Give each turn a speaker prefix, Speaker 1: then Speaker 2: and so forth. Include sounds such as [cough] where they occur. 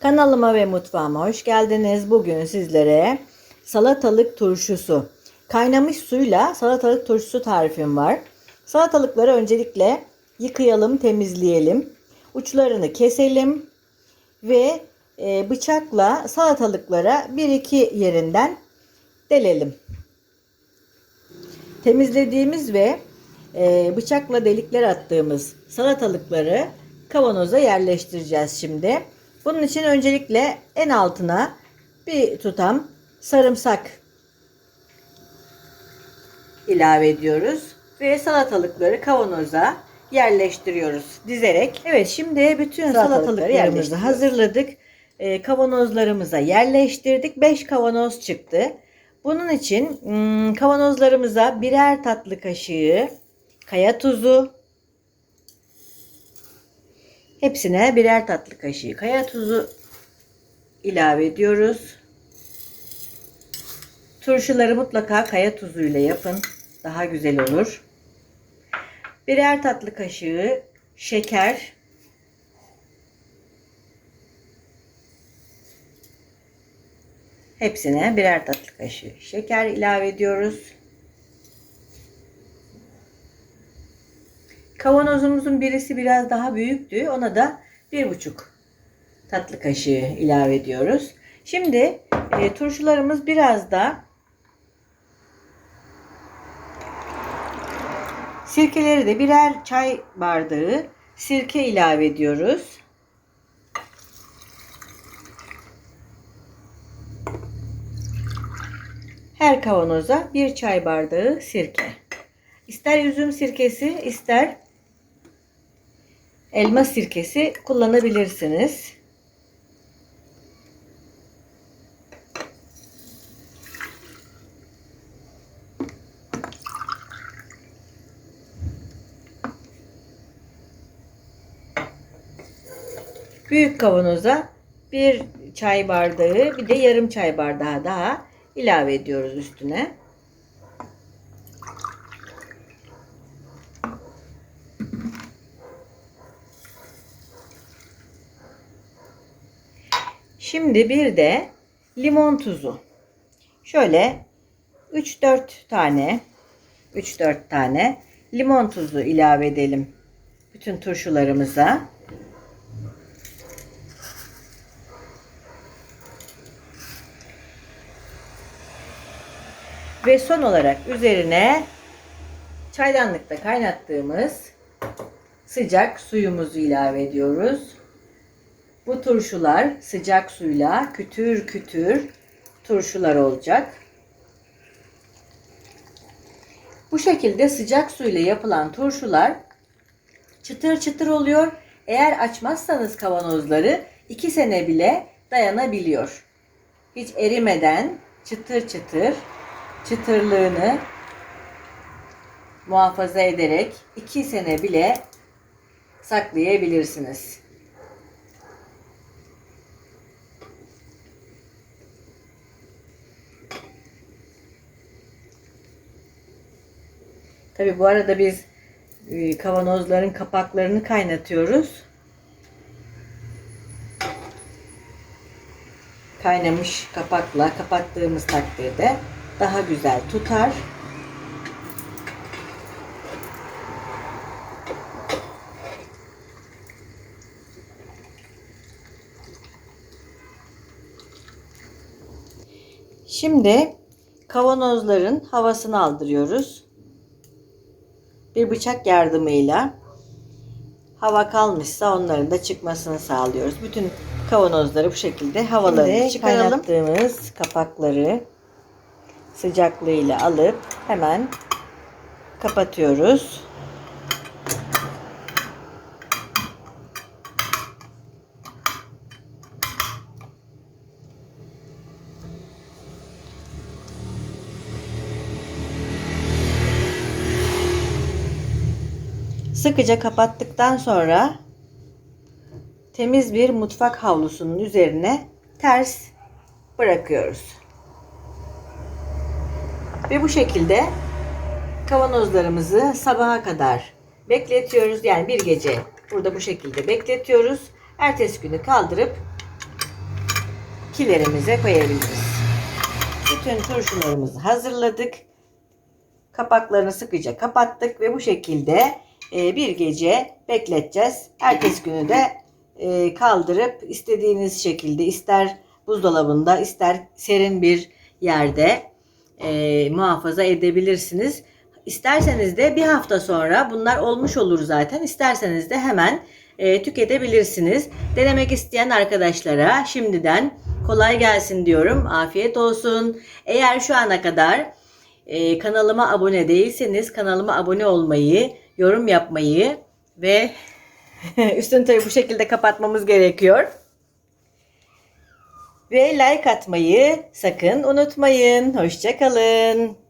Speaker 1: Kanalıma ve mutfağıma hoş geldiniz. Bugün sizlere salatalık turşusu, kaynamış suyla salatalık turşusu tarifim var. Salatalıkları öncelikle yıkayalım, temizleyelim. Uçlarını keselim ve e, bıçakla salatalıklara bir iki yerinden delelim. Temizlediğimiz ve e, bıçakla delikler attığımız salatalıkları kavanoza yerleştireceğiz şimdi. Bunun için öncelikle en altına bir tutam sarımsak ilave ediyoruz ve salatalıkları kavanoza yerleştiriyoruz dizerek. Evet şimdi bütün salatalıklarımızı hazırladık. E, kavanozlarımıza yerleştirdik. 5 kavanoz çıktı. Bunun için hmm, kavanozlarımıza birer tatlı kaşığı kaya tuzu, hepsine birer tatlı kaşığı kaya tuzu ilave ediyoruz. Turşuları mutlaka kaya tuzuyla yapın. Daha güzel olur. Birer tatlı kaşığı şeker, Hepsine birer tatlı kaşığı şeker ilave ediyoruz. Kavanozumuzun birisi biraz daha büyüktü. Ona da bir buçuk tatlı kaşığı ilave ediyoruz. Şimdi e, turşularımız biraz da sirkeleri de birer çay bardağı sirke ilave ediyoruz. Her kavanoza bir çay bardağı sirke. İster üzüm sirkesi, ister elma sirkesi kullanabilirsiniz. Büyük kavanoza bir çay bardağı, bir de yarım çay bardağı daha ilave ediyoruz üstüne. Şimdi bir de limon tuzu. Şöyle 3-4 tane 3-4 tane limon tuzu ilave edelim bütün turşularımıza. Ve son olarak üzerine çaydanlıkta kaynattığımız sıcak suyumuzu ilave ediyoruz. Bu turşular sıcak suyla kütür kütür turşular olacak. Bu şekilde sıcak suyla yapılan turşular çıtır çıtır oluyor. Eğer açmazsanız kavanozları 2 sene bile dayanabiliyor. Hiç erimeden çıtır çıtır çıtırlığını muhafaza ederek 2 sene bile saklayabilirsiniz. Tabi bu arada biz e, kavanozların kapaklarını kaynatıyoruz. Kaynamış kapakla kapattığımız takdirde daha güzel tutar. Şimdi kavanozların havasını aldırıyoruz. Bir bıçak yardımıyla hava kalmışsa onların da çıkmasını sağlıyoruz. Bütün kavanozları bu şekilde havalarını
Speaker 2: Şimdi
Speaker 1: çıkaralım. Kaynattığımız kapakları sıcaklığıyla alıp hemen kapatıyoruz. Sıkıca kapattıktan sonra temiz bir mutfak havlusunun üzerine ters bırakıyoruz. Ve bu şekilde kavanozlarımızı sabaha kadar bekletiyoruz. Yani bir gece burada bu şekilde bekletiyoruz. Ertesi günü kaldırıp kilerimize koyabiliriz. Bütün turşularımızı hazırladık. Kapaklarını sıkıca kapattık ve bu şekilde e, bir gece bekleteceğiz. Ertesi günü de e, kaldırıp istediğiniz şekilde ister buzdolabında ister serin bir yerde e, muhafaza edebilirsiniz. İsterseniz de bir hafta sonra bunlar olmuş olur zaten. İsterseniz de hemen e, tüketebilirsiniz. Denemek isteyen arkadaşlara şimdiden kolay gelsin diyorum. Afiyet olsun. Eğer şu ana kadar kanalıma abone değilseniz kanalıma abone olmayı, yorum yapmayı ve [laughs] üstünü tabii bu şekilde kapatmamız gerekiyor. Ve like atmayı sakın unutmayın. Hoşçakalın.